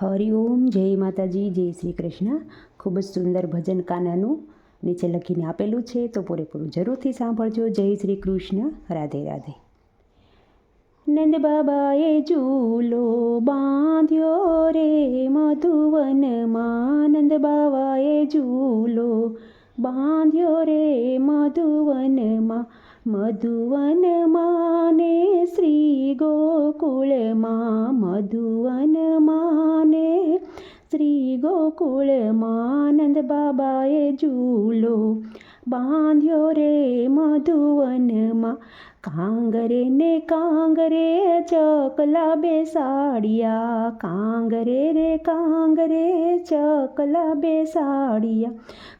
હરિઓમ જય માતાજી, જય શ્રી કૃષ્ણ. ખૂબ જ સુંદર ભજન કાનાનું નીચે લખીને આપેલું છે, તો પૂરેપૂરું જરૂરથી સાંભળજો. જય શ્રી કૃષ્ણ. રાધે રાધે. નંદ બાબાએ ઝૂલો બાંધ્યો રે મધુવનમાં નંદ બાબાએ ઝૂલો બાંધ્યો રે મધુવનમાં मधुवनमाने श्रीगोकुलमा मधुवनमाने गोकुळ मा मधुवन બાંધ્યો રે મધુવનમાં. કાંગરે ને કાંગરે ચકલા બેસાડિયા. કાંગરે રે કાંગરે ચકલા બેસાડિયા.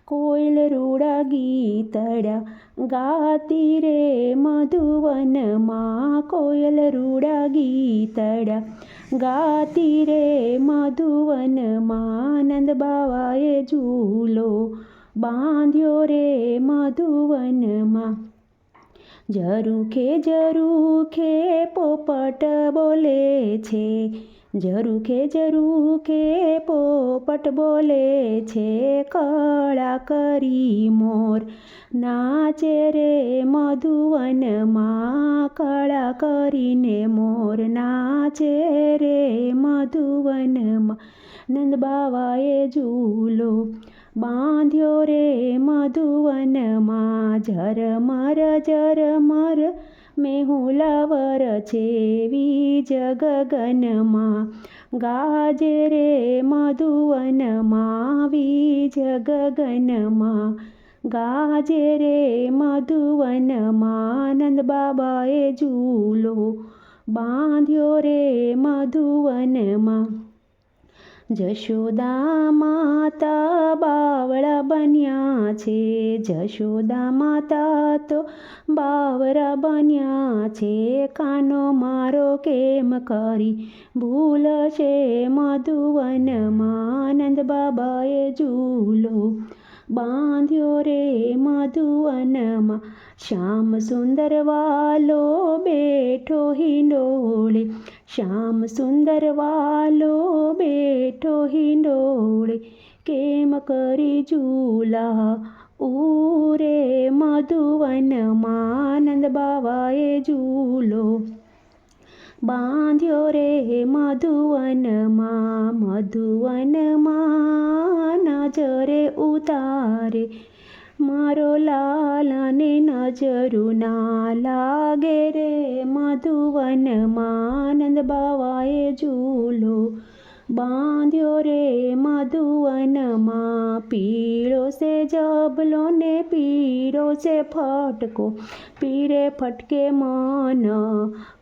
કોયલ રૂડા ગીતડા ગાતી રે મધુવનમાં. કોયલ રૂડા ગીતડા ગાતી રે મધુવનમાં. નંદ બાવાએ ઝૂલો બાંધ્યો રે મધુવનમાં. ઝરૂખે ઝરૂખે પોપટ બોલે છે. ઝરૂખે ઝરૂખે પોપટ બોલે છે. કળા કરી મોર નાચે રે મધુવનમાં. કળા કરીને મોર નાચે રે મધુવનમાં. નંદ બાવાએ ઝૂલો બાંધ્યો રે મધુવનમાં ઝરમર ઝરમર મેહુલાવર છેવી જગગનમાં ગાજે રે મધુવનમાં વીજ ગગનમાં ગાજે રે મધુવનમાં નંદ બાબાએ ઝૂલો. બાંધ્યો રે મધુવનમાં જશોદા માતા બાવળા બન્યા છે. જશોદા માતા તો બાવરા બન્યા છે. કાનો મારો કેમ કરી ભૂલ છે મધુવનમાં માનંદ બાબાએ ઝૂલો બાંધ્યો રે મધુવનમાં. શ્યામ સુંદર વાલો બેઠો હિંડોળે શ્યામ સુંદર વાલો બેઠો હિંડોળે કેમ કરી ઝૂલા ઉરે મધુવન માનંદ બાવાએ ઝૂલો બાંધ્યો રે મધુવનમાં મધુવનમાં નજરે ઉતારે મારો લાલાને નજરુ ના લાગે રે. મધુવનમાં આનંદ બાવાએ ઝૂલો બાંધ્યો રે. મધુવનમાં પીળો છે જબલો ને પીરો છે ફટકો પીરે ફટકે મન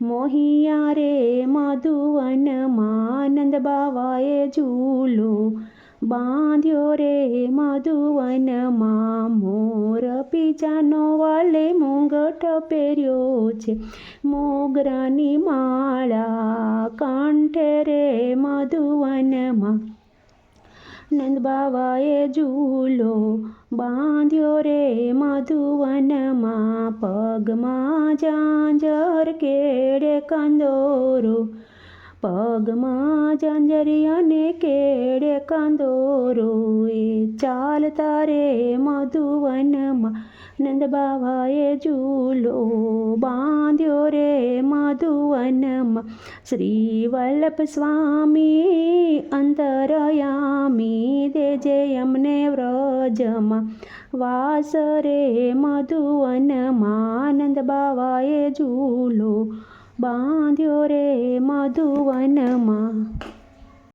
મોહિયા રે. મધુવનમાં આનંદ બાવાએ ઝૂલો બાંધ્યો રે મધુવનમાં મોર પીજાનો વાલે મુંગટ પહેર્યો છે મોગરાની માળા કંઠે રે મધુવનમાં નંદ બાવાએ ઝૂલો બાંધ્યો રે મધુવનમાં પગમાં જાંજર કેડે કંદોરો પગમાં જંજરી અને કેળે કંદોરો એ ચાલતા રે મધુવનમાં નંદ બાવાએ ઝૂલો બાંધ્યો રે મધુવનમાં શ્રી વલ્લભ સ્વામી અંતરયામી દેજે અમને વ્રજમાં વાસ રે મધુવનમાં નંદ બાવાએ ઝૂલો બાંધ્યો રે મધુવનમાં.